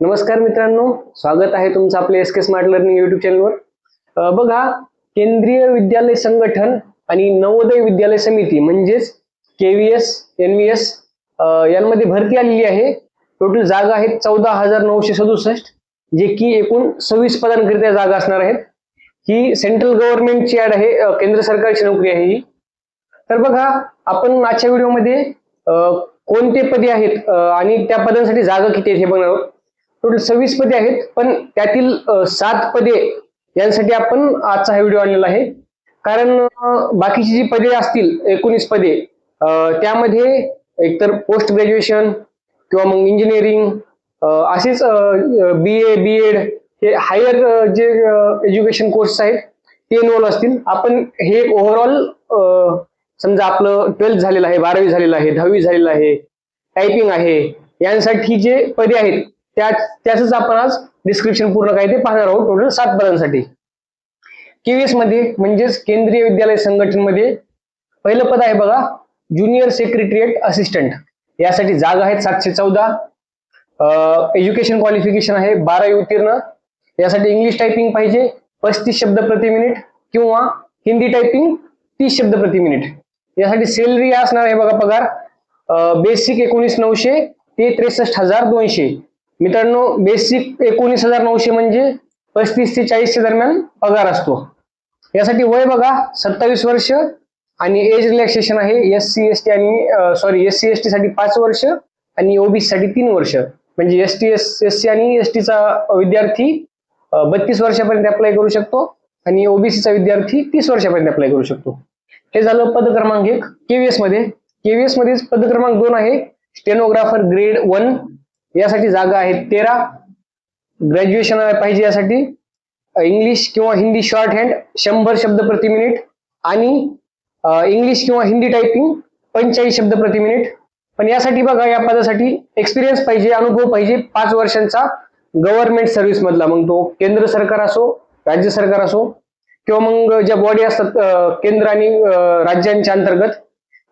नमस्कार मित्रांनो स्वागत आहे तुमचं आपले S K smart learning YouTube चॅनलवर बघा केंद्रीय विद्यालय संघटन आणि नवोदय विद्यालय समिती म्हणजेच K V S N V S यांमध्ये भरती आलेली आहे. टोटल जागा आहेत चौदा हजार नऊशे सदुसष्ट जे की एकूण सव्वीस पदांकरिता जागा असणार आहेत. ही सेंट्रल गव्हर्नमेंटची ऍड आहे केंद्र सरकारची नोकरी आहे ही. तर बघा आपण आजच्या व्हिडिओमध्ये कोणते पदे आहेत आणि त्या पदांसाठी जागा किती आहेत हे बघणार आहोत. टोटल सव्वीस पदे आहेत पण त्यातील सात पदे यांसाठी आपण आजचा हा व्हिडिओ आणलेला आहे. कारण बाकीची जी पदे असतील एकोणीस पदे त्यामध्ये एकतर पोस्ट ग्रॅज्युएशन किंवा मग इंजिनिअरिंग असेच बी ए बी एड हे हायर जे एज्युकेशन कोर्स आहेत ते इन्व्हॉल्व असतील. आपण हे ओव्हरऑल समजा आपलं ट्वेल्थ झालेलं आहे बारावी झालेलं आहे दहावी झालेलं आहे टायपिंग आहे यांसाठी जे पदे आहेत त्याच आपण आज डिस्क्रिप्शन पूर्ण काय ते पाहणार आहोत टोटल सात पदांसाठी. केव्हीएसमध्ये म्हणजेच केंद्रीय विद्यालय संघटनेमध्ये पहिलं पद आहे बघा ज्युनियर सेक्रेटरिएट असिस्टंट यासाठी जागा आहेत सातशे चौदा. एज्युकेशन क्वालिफिकेशन आहे बारावी उत्तीर्ण. यासाठी इंग्लिश टायपिंग पाहिजे पस्तीस शब्द प्रति मिनिट किंवा हिंदी टायपिंग तीस शब्द प्रति मिनिट यासाठी सॅलरी असणार आहे बघा पगार. बेसिक एकोणीस नऊशे ते त्रेसष्ट हजार दोनशे. मित्रांनो बेसिक एकोणीस हजार नऊशे म्हणजे पस्तीस ते चाळीसच्या दरम्यान पगार असतो. यासाठी वय बघा सत्तावीस वर्ष आणि एज रिलॅक्सेशन आहे एस सी एस टी आणि sorry S C S T साठी पाच वर्ष आणि ओबीसी साठी तीन वर्ष. म्हणजे S T S S C आणि एस टीचा विद्यार्थी बत्तीस वर्षापर्यंत अप्लाय करू शकतो आणि ओबीसीचा विद्यार्थी तीस वर्षापर्यंत अप्लाय करू शकतो. हे झालं पद क्रमांक एक केव्हीएसमध्ये. केव्हीएसमध्ये पद क्रमांक दोन आहे स्टेनोग्राफर ग्रेड वन यासाठी जागा आहेत तेरा. ग्रॅज्युएशन पाहिजे यासाठी. इंग्लिश किंवा हिंदी शॉर्ट हँड शंभर शब्द प्रति मिनिट आणि इंग्लिश किंवा हिंदी टायपिंग पंचेचाळीस शब्द प्रति मिनिट पण यासाठी बघा या पदासाठी एक्सपिरियन्स पाहिजे अनुभव पाहिजे पाच वर्षांचा गव्हर्नमेंट सर्व्हिस मधला. मग तो केंद्र सरकार असो राज्य सरकार असो किंवा मग ज्या बॉडी असतात केंद्र आणि राज्यांच्या अंतर्गत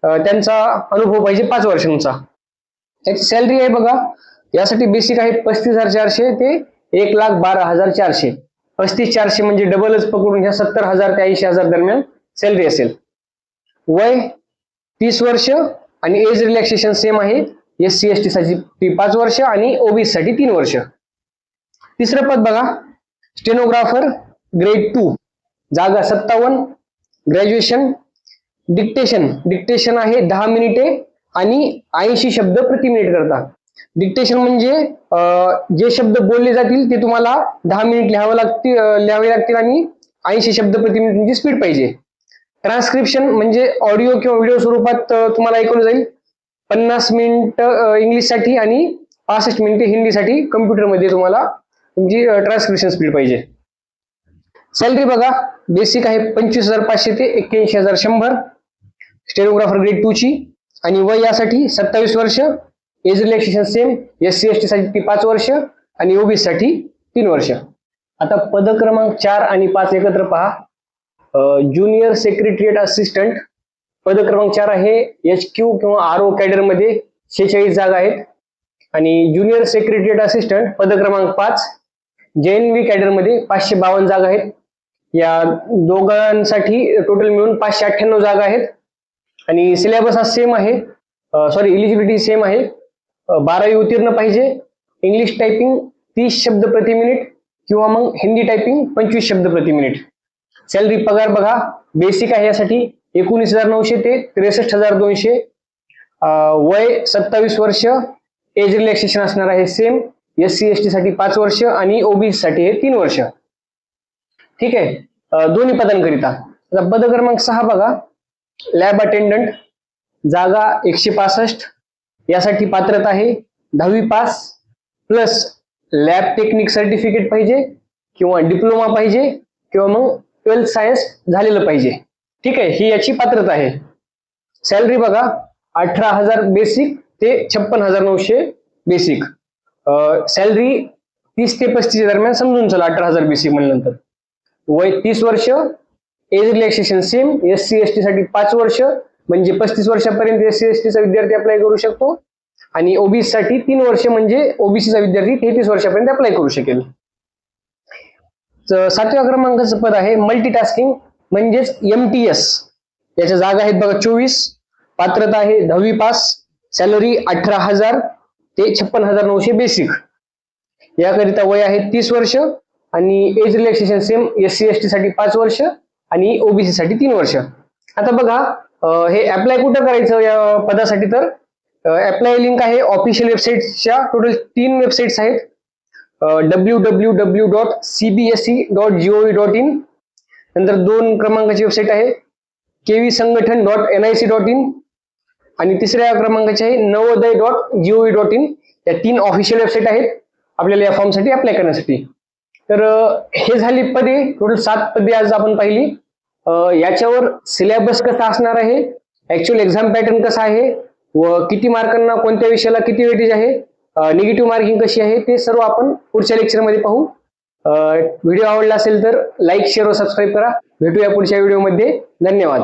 त्यांचा अनुभव पाहिजे पाच वर्षांचा. त्याची सॅलरी आहे बघा यासाठी बेसिक आहे पस्तीस हजार चारशे ते एक लाख बारा हजार चारशे. पस्तीस चारशे म्हणजे डबलच पकडून घ्या सत्तर हजार ते ऐंशी हजार दरम्यान सॅलरी असेल. वय तीस वर्ष आणि एज रिलॅक्सेशन सेम आहे. एस सी एस टी साठी ती पाच वर्ष आणि ओबीसी साठी तीन वर्ष. तिसरं पद बघा स्टेनोग्राफर ग्रेड टू जागा सत्तावन्न ग्रॅज्युएशन डिक्टेशन डिक्टेशन आहे दहा मिनिटे आणि ऐंशी शब्द प्रति मिनिट करता. डिक्टेशन म्हणजे जे शब्द बोलले जातील ते तुम्हाला दहा मिनिट लिहावं लागतील लिहावे लागतील आणि ऐंशी शब्द प्रति मिनिट म्हणजे स्पीड पाहिजे. ट्रान्सक्रिप्शन म्हणजे ऑडिओ किंवा व्हिडिओ स्वरूपात तुम्हाला ऐकवलं जाईल. पन्नास मिनिट इंग्लिशसाठी आणि पासष्ट मिनिटे हिंदीसाठी कम्प्युटरमध्ये तुम्हाला तुमची ट्रान्सक्रिप्शन स्पीड पाहिजे. सॅलरी बघा बेसिक आहे पंचवीस हजार पाचशे ते एक्क्याऐंशी हजार शंभर. स्टेरोग्राफर ग्रेड टू ची. आणि वय यासाठी सत्तावीस वर्ष. Age relaxation same S C S T साठी ती पाच वर्ष आणि ओबीसी साठी तीन वर्ष. आता पद क्रमांक चार आणि पाच एकत्र पहा. ज्युनियर सेक्रेटरिएट असिस्टंट पद क्रमांक चार आहे. एच क्यू किंवा आर ओ कॅडरमध्ये शेहेचाळीस जागा आहेत. आणि ज्युनियर सेक्रेटरिएट असिस्टंट पद क्रमांक पाच जे एन व्ही कॅडरमध्ये पाचशे बावन्न जागा आहेत. या दोघांसाठी टोटल मिळून पाचशे अठ्ठ्याण्णव जागा आहेत. आणि सिलेबस हा सेम आहे. सॉरी इलिजिबिलिटी सेम आहे. बारावी उत्तीर्ण पाहिजे. इंग्लिश टायपिंग तीस शब्द प्रति मिनिट किंवा मग हिंदी टायपिंग पंचवीस शब्द प्रति मिनिट सॅलरी पगार बघा बेसिक आहे यासाठी. एकोणीस हजार नऊशे ते त्रेसष्ट हजार दोनशे. वय सत्तावीस वर्ष. एज रिलॅक्सेशन असणार आहे same S C S T साठी पाच वर्ष आणि ओबीसी साठी हे तीन वर्ष. ठीक आहे? दोन्ही पदांकरिता. आता पद क्रमांक सहा बघा. लॅब अटेंडंट जागा एकशे पासष्ट. यासाठी पात्रता आहे. दहावी pass plus lab technique certificate पाहिजे किंवा डिप्लोमा पाहिजे किंवा मग ट्वेल्थ सायन्स झालेलं पाहिजे. ठीक आहे ही याची पात्रता आहे. सॅलरी बघा अठरा हजार बेसिक ते छप्पन हजार नऊशे बेसिक सॅलरी तीस ते पस्तीस दरम्यान समजून चला अठरा हजार बेसिक म्हणल्यानंतर. वय तीस वर्ष age relaxation same S C S T साठी पाच वर्ष म्हणजे पस्तीस वर्षापर्यंत एस सी एस टीचा विद्यार्थी अप्लाय करू शकतो. आणि ओबीसी साठी तीन वर्ष म्हणजे ओबीसीचा विद्यार्थी तेहतीस वर्षापर्यंत अप्लाय करू शकेल. सातव्या क्रमांकाचं पद आहे मल्टीटास्किंग म्हणजेच एम टी एस याच्या जागा आहेत बघा चोवीस. पात्रता आहे दहावी पास. सॅलरी अठरा हजार. ते छप्पन हजार नऊशे बेसिक याकरिता वय आहे तीस वर्ष. आणि age relaxation same S C S T साठी पाच वर्ष. आणि ओबीसी साठी तीन वर्ष. आता बघा हे अप्लाय कुठं करायचं या पदासाठी तर? अप्लाय लिंक आहे ऑफिशियल वेबसाईटच्या टोटल तीन वेबसाईट्स आहेत. W W W dot CBSE dot GOV dot in नंतर दोन क्रमांकाची वेबसाईट आहे KV Sangathan dot N I C dot in आणि तिसऱ्या क्रमांकाची आहे Navodaya dot GOV dot in या तीन ऑफिशियल वेबसाईट आहेत आपल्याला या फॉर्मसाठी अप्लाय करण्यासाठी. तर हे झाली पदे टोटल सात पदे आज आपण पाहिली. याच्यावर सिलेबस कसा असणार आहे? ऍक्च्युअल एक्झाम पॅटर्न कसा आहे? व किती मार्कांना कोणत्या विषयाला किती वेटेज आहे? निगेटिव्ह मार्किंग कशी आहे? ते सर्व आपण पुढच्या लेक्चरमध्ये पाहू. व्हिडिओ आवडला असेल तर लाईक शेअर व सबस्क्राईब करा. भेटूया पुढच्या व्हिडिओमध्ये धन्यवाद.